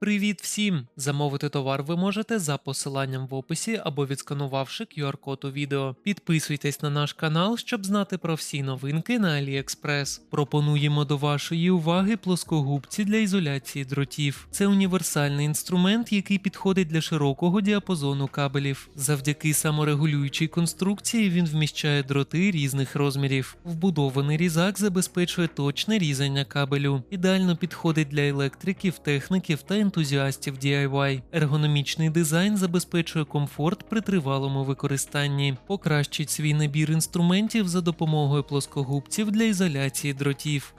Привіт всім! Замовити товар ви можете за посиланням в описі або відсканувавши QR-код у відео. Підписуйтесь на наш канал, щоб знати про всі новинки на AliExpress. Пропонуємо до вашої уваги плоскогубці для ізоляції дротів. Це універсальний інструмент, який підходить для широкого діапазону кабелів. Завдяки саморегулюючій конструкції він вміщає дроти різних розмірів. Вбудований різак забезпечує точне різання кабелю. Ідеально підходить для електриків, техніків та ентузіастів DIY. Ергономічний дизайн забезпечує комфорт при тривалому використанні. Покращить свій набір інструментів за допомогою плоскогубців для ізоляції дротів.